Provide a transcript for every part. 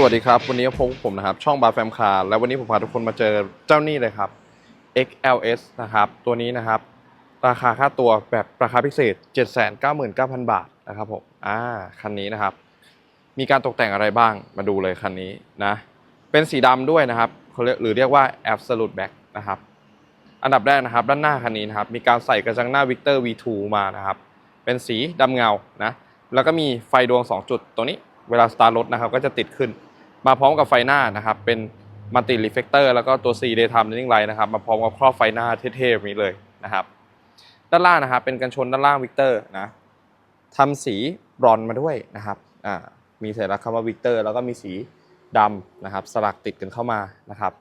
สวัสดีครับ วันนี้พบกับผมนะครับ ช่องบาร์แฟมคาร์และวันนี้ผมพาทุกคนมาเจอเจ้านี่เลยครับ XLS นะครับ ตัวนี้นะครับ ราคาค่าตัวแบบราคาพิเศษ 799,000 บาทนะครับผมอ่าคันนี้นะครับ มีการตกแต่งอะไรบ้างมาดูเลยคันนี้นะ เป็นสีดำด้วยนะครับเขาเรียกหรือเรียกว่า Absolute Black นะครับ อันดับแรกนะครับ ด้านหน้าคันนี้นะครับ มีการใส่กระจังหน้า Victor V2 มานะครับ เป็นสีดำเงานะแล้วก็มีไฟดวง 2 จุดตัวนี้เวลาสตาร์ทรถนะครับก็จะติดขึ้น มาพร้อมกับไฟหน้านะครับ เป็นมัลติรีเฟกเตอร์แล้วก็ตัว C Daytime Running Light นะครับ มาพร้อมกับครอบไฟหน้าเท่ๆแบบนี้เลยนะครับ ด้านล่างนะครับ เป็นกันชนด้านล่างวิกเตอร์นะทำสีบรอนมาด้วยนะครับอ่ามีสัญลักษณ์คำว่าวิกเตอร์แล้วก็มีสีดำนะครับ สลักติดกันเข้ามานะครับ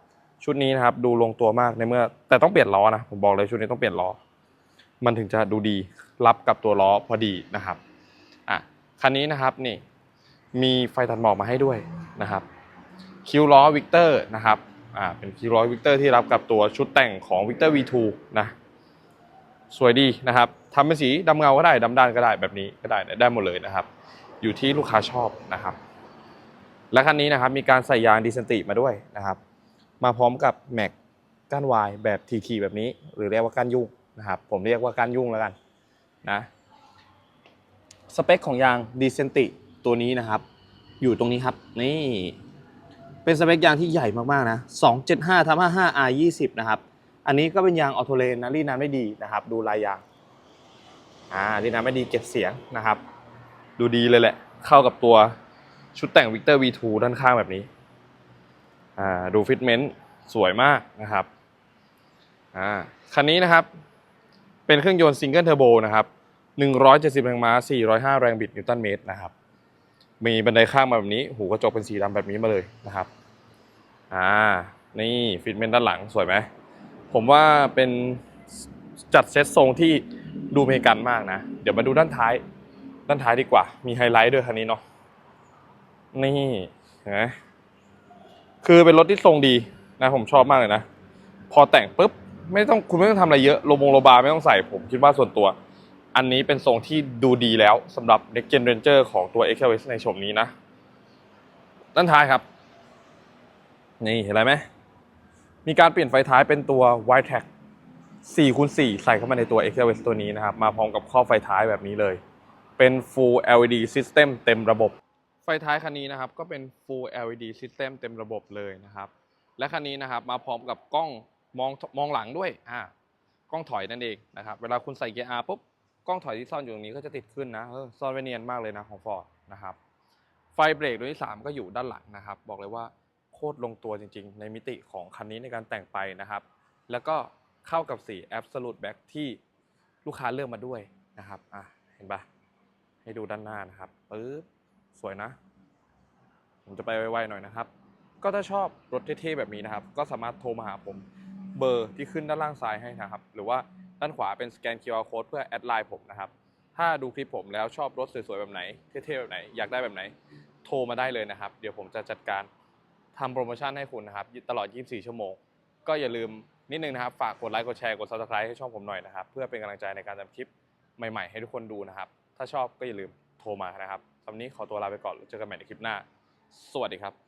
ชุดนี้นะครับดูลงตัวมากในเมื่อ แต่ต้องเปลี่ยนล้อนะผมบอกเลยชุดนี้ต้องเปลี่ยนล้อมันถึงจะดูดีรับกับตัวล้อพอดีนะครับอะคันนี้นะครับนี่มีไฟตัดหมอกมาให้ด้วย นะครับคิวล้อวิกเตอร์นะครับอ่าเป็นคิวล้อวิกเตอร์ที่รับกับตัวชุดแต่งของวิกเตอร์ V2 นะสวยดีนะครับทำเป็นสีดำเงาก็ได้ดำด้านก็ได้แบบนี้ก็ได้ได้หมดเลยนะครับ อยู่ที่ลูกค้าชอบนะครับ และคันนี้นะครับมีการใส่ยางดีเซนติมาด้วยนะครับ มาพร้อมกับแม็กก้านวายแบบทีๆแบบนี้ หรือเรียกว่าก้านยุ่งนะครับ ผมเรียกว่าก้านยุ่งแล้วกันนะสเปคของยางดีเซนติตัวนี้นะครับ อยู่ตรงนี้ครับ นี่ เป็นสเปคยางที่ใหญ่มากๆนะ275ทับ55 R 20นะครับ อันนี้ก็เป็นยางออโตเลนนะรีดน้ำได้ดีนะครับ ดูลายยาง อ่ารีดน้ำไม่ดีเก็บเสียงนะครับ ดูดีเลยแหละ เข้ากับตัวชุดแต่ง Victor V2 ด้านข้างแบบนี้ อ่า ดูฟิตเมนต์สวยมากนะครับ อ่า คันนี้นะครับ เป็นเครื่องยนต์ซิงเกิลเทอร์โบนะครับ170แรงม้า405 แรงบิดนิวตันเมตรนะครับ มีบันไดข้างมาแบบนี้ หูกระจกเป็นสีดำแบบนี้มาเลยนะครับ อ่า นี่ฟิตเมนต์ด้านหลังสวยไหม ผมว่าเป็นจัดเซตทรงที่ดูเมกันมากนะ เดี๋ยวมาดูด้านท้าย ด้านท้ายดีกว่า มีไฮไลท์ด้วยคันนี้เนาะ นี่เห็นไหมคือเป็นรถที่ทรงดีนะผมชอบมากเลยนะ พอแต่งปุ๊บไม่ต้องคุณไม่ต้องทำอะไรเยอะโลบงโลบาไม่ต้องใส่ผมคิดว่าส่วนตัว อันนี้เป็นทรงที่ดูดีแล้วสำหรับ Next Gen Ranger ของตัว XLS ในโฉมนี้นะด้านท้ายครับ นี่เห็นอะไรไหม มีการเปลี่ยนไฟท้ายเป็นตัว Wide Track 4คูณ4ใส่เข้ามาในตัว XLS ตัวนี้นะครับ มาพร้อมกับครอบไฟท้ายแบบนี้เลย เป็น Full LED System เต็มระบบ ไฟท้ายคันนี้นะครับ ก็เป็น Full LED System เต็มระบบเลยนะครับ และคันนี้นะครับมาพร้อมกับกล้องมองมองหลังด้วยอ่ากล้องถอยนั่นเองนะครับ เวลาคุณใส่เกียร์ R ปุ๊บ กล้องถอยที่ซ่อนอยู่ตรงนี้ก็จะติดขึ้นนะเออซ่อนไว้เนียนมากเลยนะของ Ford นะครับไฟเบรกตัวที่ 3 ก็อยู่ด้านหลังนะครับ บอกเลยว่าโคตรลงตัวจริง ๆ ในมิติของคันนี้ในการแต่งไปนะครับ แล้วก็เข้ากับสี Absolute Black ที่ลูกค้าเลือกมาด้วยนะครับอะเห็นปะให้ดูด้านหน้านะครับปึ๊บสวยนะ ผมจะไปไวๆหน่อยนะครับ ก็ถ้าชอบรถเท่ๆแบบนี้นะครับ ก็สามารถโทรมาหาผมเบอร์ที่ขึ้นด้านล่างซ้ายให้นะครับ หรือว่า ด้านขวาเป็นสแกน QR Code เพื่อแอดไลน์ผมนะครับ ถ้าดูคลิปผมแล้วชอบรถสวยๆ แบบไหน เท่ๆ แบบไหน อยากได้แบบไหน โทรมาได้เลยนะครับ เดี๋ยวผมจะจัดการทำโปรโมชั่นให้คุณนะครับ ตลอด 24 ชั่วโมง ก็อย่าลืมนิดนึงนะครับ ฝากกดไลค์ กดแชร์ กด Subscribe ให้ช่องผมหน่อยนะครับ เพื่อเป็นกำลังใจในการทำคลิปใหม่ๆ ให้ทุกคนดูนะครับ ถ้าชอบก็อย่าลืมโทรมานะครับสำหรับวันนี้ขอตัวลาไปก่อนแล้วเจอกันใหม่ในคลิปหน้า สวัสดีครับ